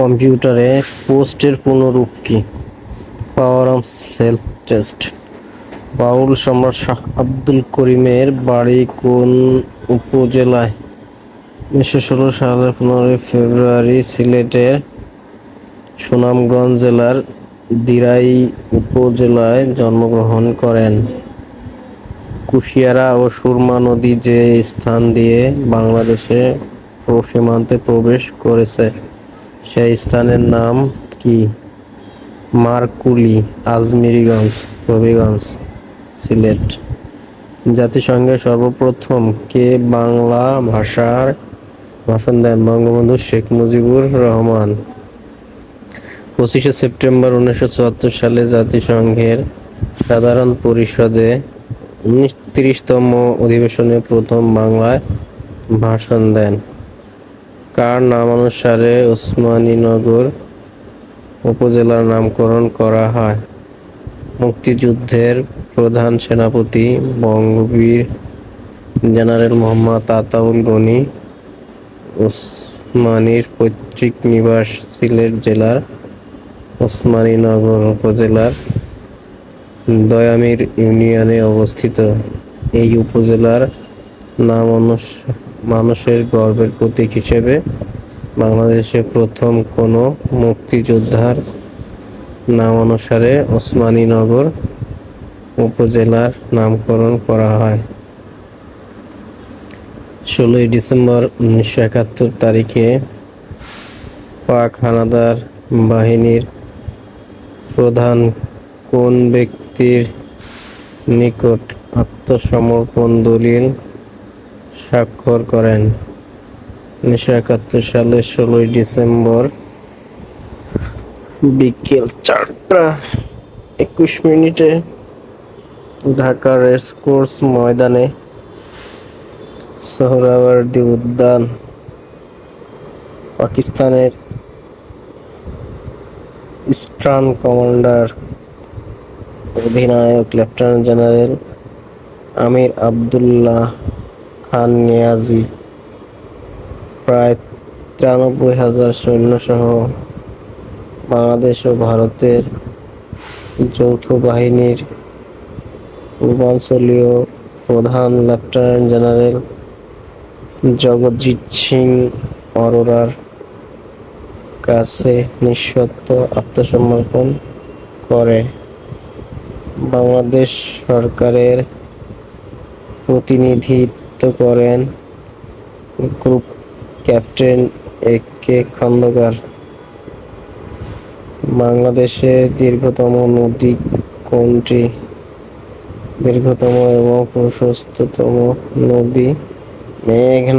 কম্পিউটারে পোস্টের পুনরূপ কি? Power of self test. Baul সম্রাট শাহ আব্দুল করিমের বাড়ি কোন উপজেলায়? উনিশশো ষোলো সালের পনেরোই ফেব্রুয়ারি সিলেটের সুনামগঞ্জ জেলার দিরাই উপজেলায় জন্মগ্রহণ করেন। কুশিয়ারা ও সুরমা নদী যে স্থান দিয়ে বাংলাদেশে সীমান্তে প্রবেশ করেছে। সেই স্থানের নাম কি? মারকুলি, আজমিরিগঞ্জ, হবিগঞ্জ, সিলেট। জাতিসংঘে সর্বপ্রথম কে বাংলা ভাষার ভাষণ দেন বঙ্গবন্ধু শেখ মুজিবুর রহমান। পঁচিশে সেপ্টেম্বর উনিশশো চুয়াত্তর সালে জাতিসংঘের সাধারণ পরিষদে উনত্রিশতম অধিবেশনে প্রথম বাংলায় ভাষণ দেন। কার নামানুসারে ওসমানীনগর উপজেলার নামকরণ করা হয়? মুক্তিযুদ্ধের প্রধান সেনাপতি বঙ্গবীর জেনারেল মোহাম্মদ আতাউল গনি, ওসমানীর পৈতৃক নিবাস সিলেট জেলার ওসমানীনগর উপজেলার দয়ামির ইউনিয়নে অবস্থিত। এই উপজেলার নাম অনুস- মানুষের গর্বের প্রতীক হিসেবে বাংলাদেশে প্রথম কোনো মুক্তিযোদ্ধার নাম অনুসারে ওসমানীনগর উপজেলার নামকরণ করা হয়। ষোলোই ডিসেম্বর উনিশশো একাত্তর তারিখে পাক হানাদার বাহিনীর প্রধান কোন ব্যক্তির নিকট আত্মসমর্পণ দলিল স্বাক্ষর করেন। উনিশশো একাত্তর সালের ষোলোই ডিসেম্বর, বিকেল চারটা একুশ মিনিটে ঢাকার রেসকোর্স ময়দানে সোহরাওয়ার্দী উদ্যান, পাকিস্তানের ইস্টার্ন কমান্ডার, অধিনায়ক, লেফটেন্যান্ট জেনারেল আমির আবদুল্লাহ খান নিয়াজি। প্রায় তিরানব্বই হাজার সৈন্যসহ বাংলাদেশ ও ভারতের যৌথ বাহিনীর পূর্বাঞ্চলীয় প্রধান লেফটেন্যান্ট জেনারেল জগৎজিৎ সিং অরোরার কাছে নিঃশর্ত আত্মসমর্পণ করে। বাংলাদেশ সরকারের প্রতিনিধিত্ব করেন group captain A K Khandakar. বাংলাদেশের দীর্ঘতম নদী কোনটি? দীর্ঘতম এবং প্রশস্ততম নদী মেঘনা।